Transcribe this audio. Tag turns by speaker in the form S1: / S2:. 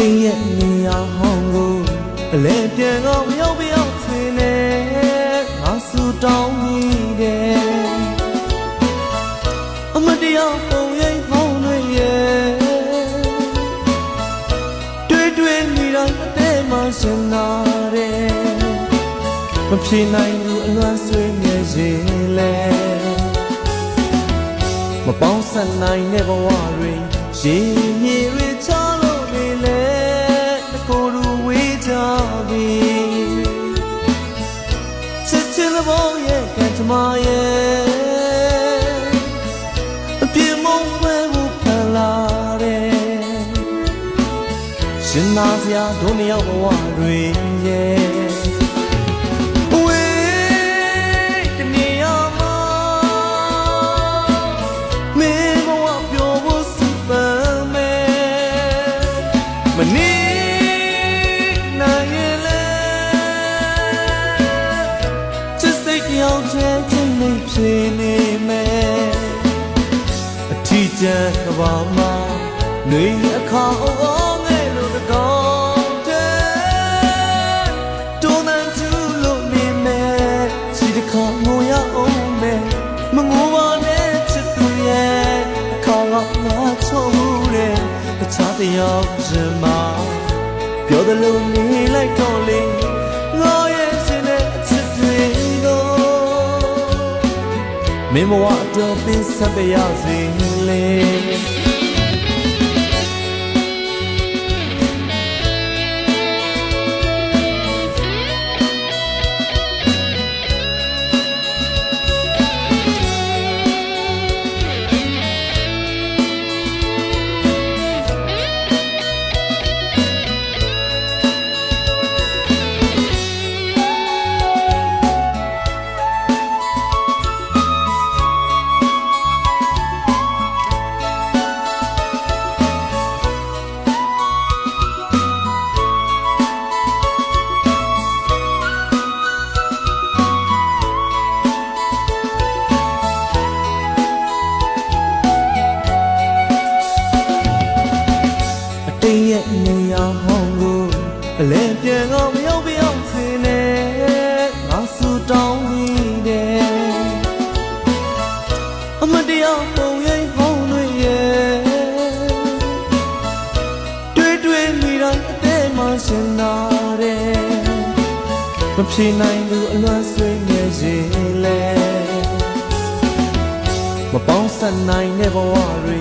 S1: တိမ်ရဲ့နေရာဟောင်းကိုအလဲပြန်အောင်ရောက်ပြောင်းဆွေနေငါဆူတောင်းမိတယ်အမတရားပုံရိပ်ဟောင်းတွေရဲ့တွေ့တွေ့မိတိုင်းအသေးမှရှင်နာတယ်မဖြေနိုင်ဘူးအလွမ်းဆွေးမြဲရင်လဲမပေါင်းဆက်နိုင်တဲ့ဘဝတွေရေမြေတွေချ ချစ်ချင်တဲ့ဘောရဲ့ကံကြမ္မာရဲ့အပြင်းမုန်းပဲဘူးဖန်လာတယ်ရှင်နာစရာတို့နှစ်ယောက်ဘဝတွေရဲ့ Wait, the neon မင်းဘဝပျော်ဖို့စပယ်မယ်မနေ စ်စိတ်တယောက်တည်းချင်းနေဖြစ်နေမယ်အထီးကျန်ကဘာမှာနှွေအခါအောင်ငယ်လို့တကောင်းတဲ့တွန်းတဲ့သူလို့နေမယ်စီတခါငိုရအောင်မယ်မငိုပါနဲ့ချစ်သူရဲ့အခါကငါချုံမှုတဲ့တခြားတယောက်ရှင်မပြောတယ်လို့နေလိုက်တော့လေငါ မင်းဘဝအတွက်ပင်ဆက်ပြရစီလေ အလဲပြန်အောင်မရောက်ပြောင်းစေနဲ့ငါဆူတောင်းမိတယ်အမတရားပုံရိပ်ဟောင်းတွေရဲ့တွေ့တွေ့မိတိုင်းအသေးမှရှင်နာတယ်မဖြေနိုင်ဘူးအလွမ်းဆွေးမြဲရင်လဲမပေါင်းဆက်နိုင်တဲ့ဘဝတွေ